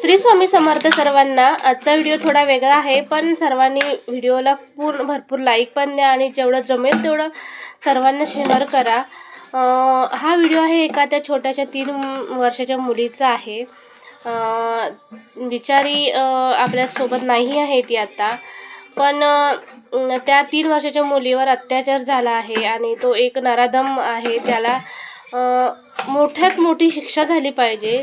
श्री स्वामी समर्थ सर्वांना आजचा व्हिडिओ थोडा वेगळा आहे पण सर्वांनी व्हिडिओला पूर्ण भरपूर लाईक पण द्या आणि जेवढं जमेल तेवढं सर्वांना शेअर करा. हा व्हिडिओ आहे एका त्या छोट्याशा तीन वर्षाच्या मुलीचा आहे. बिचारी आपल्यासोबत नाही आहे ती आता पण त्या तीन वर्षाच्या मुलीवर अत्याचार झाला आहे आणि तो एक नराधम आहे. त्याला मोठ्यात मोठी शिक्षा झाली पाहिजे.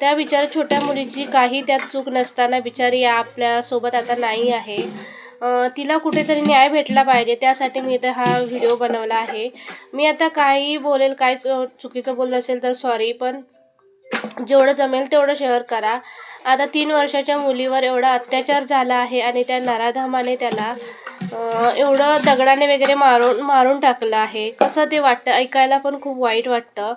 त्या बिचाऱ्या छोट्या मुलीची काही त्यात चूक नसताना बिचारी आपल्यासोबत आता नाही आहे. तिला कुठेतरी न्याय भेटला पाहिजे. त्यासाठी मी इथं हा व्हिडिओ बनवला आहे. मी आता काही बोलेल काय चुकीचं बोललं असेल तर सॉरी पण जेवढं जमेल तेवढं शेअर करा. आता तीन वर्षाच्या मुलीवर एवढा अत्याचार झाला आहे आणि त्या नराधामाने त्याला एवढं दगडाने वगैरे मारून मारून टाकलं आहे. कसं ते वाटतं? ऐकायला पण खूप वाईट वाटतं.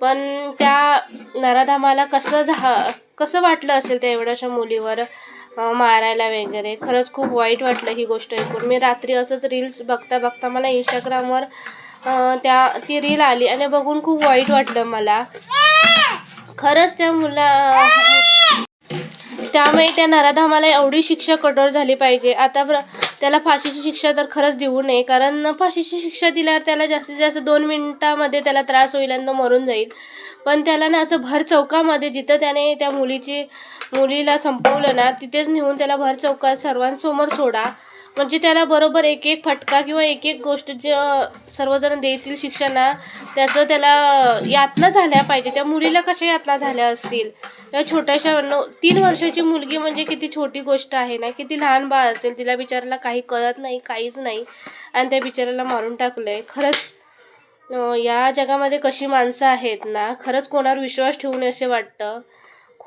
पण त्या नराधामाला कसं झा कसं वाटलं असेल त्या एवढ्याशा मुलीवर मारायला वगैरे? खरंच खूप वाईट वाटलं ही गोष्ट ऐकून. मी रात्री असंच रील्स बघता बघता मला इंस्टाग्रामवर त्या ती रील आली आणि बघून खूप वाईट वाटलं मला. खरंच त्या मुला त्यामुळे त्या नराधामाला एवढी शिक्षा कठोर झाली पाहिजे. आता प्र त्याला फाशीची शिक्षा तर खरंच देऊ नये कारण फाशीची शिक्षा दिल्यावर त्याला जास्तीत जास्त दोन मिनटामध्ये त्याला त्रास होईल आणि तो मरून जाईल. पण त्याला ना असं भर चौकामध्ये जिथं त्याने त्या मुलीची मुलीला संपवलं ना तिथेच नेऊन त्याला भर चौकात सर्वांसमोर सोडा. म्हणजे त्याला बरोबर एक एक फटका किंवा एक एक गोष्ट जे सर्वजण देतील शिक्षणा ना त्याचं त्याला यातना झाल्या पाहिजे. त्या मुलीला कशा यातना झाल्या असतील? या छोट्याशा नऊ तीन वर्षाची मुलगी म्हणजे किती छोटी गोष्ट आहे ना? किती लहान बाळ असेल तिला बिचाराला काही कळत नाही काहीच नाही. आणि त्या बिचाराला मारून टाकलं आहे खरंच या जगामध्ये कशी माणसं आहेत ना? खरंच कोणावर विश्वास ठेवू नये असे वाटतं.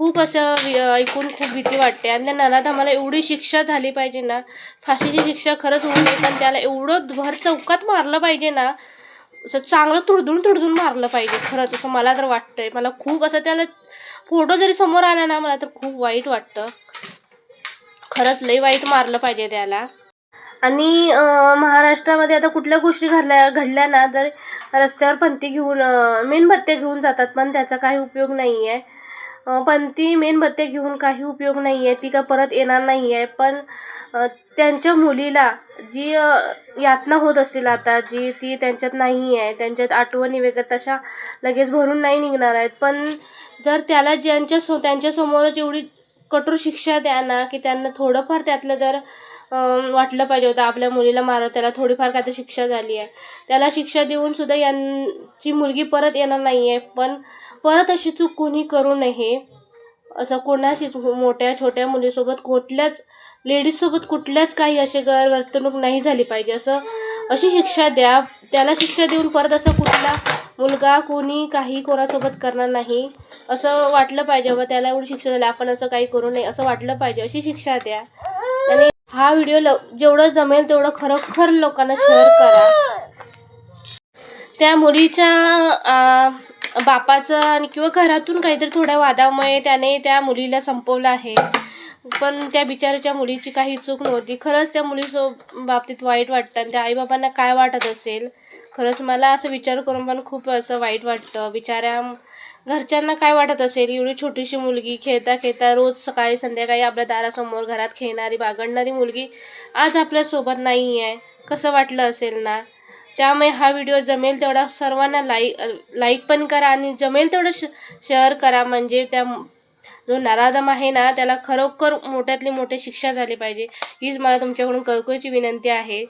खूप असं वि- ऐकून खूप भीती वाटते. आणि त्या नानात आम्हाला एवढी शिक्षा झाली पाहिजे ना फाशीची शिक्षा खरंच होऊ नये पण त्याला एवढं भर चौकात मारलं पाहिजे ना असं चांगलं तुडदून तुडदून मारलं पाहिजे खरंच असं मला तर वाटतंय. मला खूप असं त्याला फोटो जरी समोर आला ना मला तर खूप वाईट वाटतं. खरंच लई वाईट मारलं पाहिजे त्याला. आणि महाराष्ट्रामध्ये आता कुठल्या गोष्टी घडल्या घडल्या ना तर रस्त्यावर पंथी घेऊन मेणबत्त्या घेऊन जातात पण त्याचा काही उपयोग नाही आहे पण ती मेणबत्त्या घेऊन काही उपयोग नाही आहे ती का परत येणार नाही आहे पण त्यांच्या मुलीला जी यातना होत असेल आता जी ती त्यांच्यात नाही आहे त्यांच्यात आठवणी वगैरे तशा लगेच भरून नाही निघणार आहेत. पण जर त्याला ज्यांच्या सो त्यांच्यासमोरच एवढी कठोर शिक्षा द्या ना की त्यांना थोडंफार त्यातलं जर वाटलं पाहिजे होतं. आपल्या मुलीला मारत त्याला थोडीफार काय तर शिक्षा झाली आहे. त्याला शिक्षा देऊन सुद्धा यांची मुलगी परत येणार नाही आहे पण परत अशी चूक कोणी करू नये असं कोणाशीच मोठ्या छोट्या मुलीसोबत कुठल्याच लेडीजसोबत कुठल्याच काही असे गैरवर्तणूक नाही झाली पाहिजे. असं अशी शिक्षा द्या. त्याला शिक्षा देऊन परत असं कुठला मुलगा कोणी काही कोणासोबत करणार नाही असं वाटलं पाहिजे. व त्याला एवढी शिक्षा झाली आपण असं काही करू नये असं वाटलं पाहिजे. अशी शिक्षा द्या. हा व्हिडिओ लव जेवढं जमेल तेवढं खरोखर लोकांना शेअर करा. त्या मुलीच्या बापाचं आणि किंवा घरातून काहीतरी थोड्या वादामुळे त्याने त्या मुलीला संपवलं आहे. पण त्या बिचाऱ्याच्या मुलीची काही चूक नव्हती. खरंच त्या मुलीसो बाबतीत वाईट वाटतं आणि त्या आईबाबांना काय वाटत असेल? खरंच मला असं विचार करून पण खूप असं वाईट वाटतं. बिचाऱ्या घरच्यांना काय वाटत असेल? एवढी छोटीशी मुलगी खेळता खेळता रोज सकाळी संध्याकाळी आपल्या दारासमोर घरात खेळणारी बागडणारी मुलगी आज आपल्यासोबत नाही आहे कसं वाटलं असेल ना? त्यामुळे हा व्हिडिओ जमेल तेवढा सर्वांना लाईक लाईक पण करा आणि जमेल तेवढं श शेअर करा. म्हणजे त्या जो नराधम आहे ना त्याला खरोखर मोठ्यातली मोठी शिक्षा झाली पाहिजे. हीच मला तुमच्याकडून कळकळीची विनंती आहे.